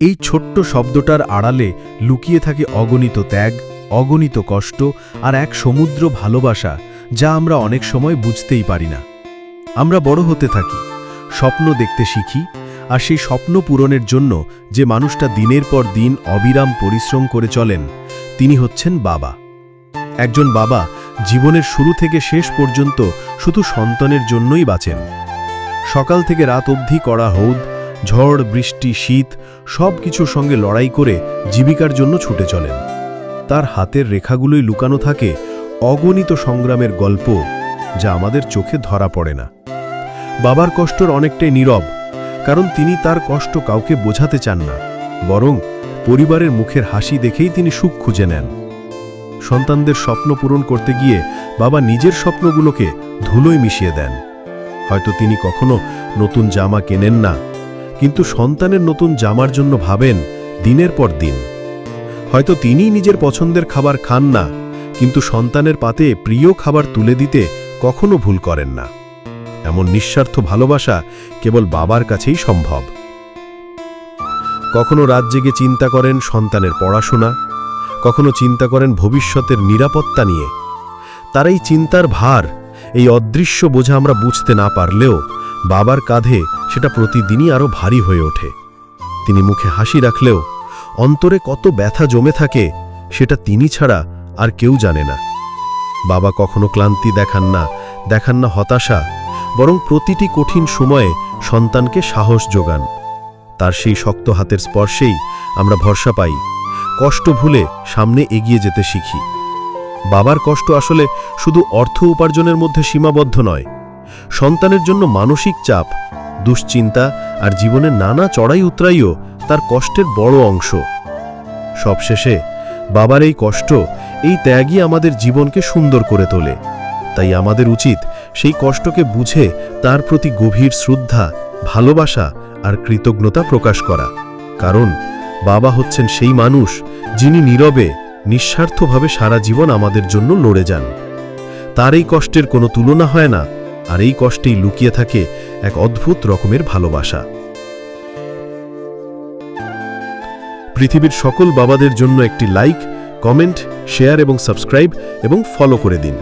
এই ছোট্ট শব্দটার আড়ালে লুকিয়ে থাকে অগণিত ত্যাগ, অগণিত কষ্ট আর এক সমুদ্র ভালোবাসা যা আমরা অনেক সময় বুঝতেই পারি না। আমরা বড় হতে থাকি, স্বপ্ন দেখতে শিখি আর সেই স্বপ্ন পূরণের জন্য যে মানুষটা দিনের পর দিন অবিরাম পরিশ্রম করে চলেন, তিনি হচ্ছেন বাবা। একজন বাবা জীবনের শুরু থেকে শেষ পর্যন্ত শুধু সন্তানের জন্যই বাঁচেন। সকাল থেকে রাত অবধি করা হৌদ ঝড়, বৃষ্টি, শীত সব কিছুর সঙ্গে লড়াই করে জীবিকার জন্য ছুটে চলেন। তার হাতের রেখাগুলোই লুকানো থাকে অগণিত সংগ্রামের গল্প যা আমাদের চোখে ধরা পড়ে না। বাবার কষ্টর অনেকটাই নীরব, কারণ তিনি তার কষ্ট কাউকে বোঝাতে চান না, বরং পরিবারের মুখের হাসি দেখেই তিনি সুখ খুঁজে নেন। সন্তানদের স্বপ্ন পূরণ করতে গিয়ে বাবা নিজের স্বপ্নগুলোকে ধুলোয় মিশিয়ে দেন। হয়তো তিনি কখনো নতুন জামা কেনেন না কিন্তু সন্তানের নতুন জামার জন্য ভাবেন দিনের পর দিন। হয়তো তিনি নিজের পছন্দের খাবার খান না, কিন্তু সন্তানের পাতে প্রিয় খাবার তুলে দিতে কখনো ভুল করেন না। এমন নিঃস্বার্থ ভালোবাসা কেবল বাবার কাছেই সম্ভব। কখনো রাত জেগে চিন্তা করেন সন্তানের পড়াশোনা, কখনো চিন্তা করেন ভবিষ্যতের নিরাপত্তা নিয়ে। তার এই চিন্তার ভার, এই অদৃশ্য বোঝা আমরা বুঝতে না পারলেও বাবার কাঁধে সেটা প্রতিদিনই আরও ভারী হয়ে ওঠে। তিনি মুখে হাসি রাখলেও অন্তরে কত ব্যথা জমে থাকে সেটা তিনি ছাড়া আর কেউ জানে না। বাবা কখনো ক্লান্তি দেখান না দেখান না হতাশা, বরং প্রতিটি কঠিন সময়ে সন্তানকে সাহস যোগান। তার সেই শক্ত হাতের স্পর্শেই আমরা ভরসা পাই, কষ্ট ভুলে সামনে এগিয়ে যেতে শিখি। বাবার কষ্ট আসলে শুধু অর্থ উপার্জনের মধ্যে সীমাবদ্ধ নয় সন্তানের জন্য মানসিক চাপ, দুশ্চিন্তা আর জীবনের নানা চড়াই উতরাইও তার কষ্টের বড় অংশ। সবশেষে, বাবার এই কষ্ট, এই ত্যাগই আমাদের জীবনকে সুন্দর করে তোলে। তাই আমাদের উচিত সেই কষ্টকে বুঝে তার প্রতি গভীর শ্রদ্ধা, ভালোবাসা আর কৃতজ্ঞতা প্রকাশ করা। কারণ, বাবা হচ্ছেন সেই মানুষ যিনি নীরবে, নিঃস্বার্থভাবে সারা জীবন আমাদের জন্য লড়ে যান। তার এই কষ্টের কোনো তুলনা হয় না আর এই কষ্টেই লুকিয়ে থাকে এক অদ্ভুত রকমের ভালোবাসা। পৃথিবীর সকল বাবাদের জন্য একটি লাইক কমেন্ট শেয়ার এবং সাবস্ক্রাইব এবং ফলো করে দিন।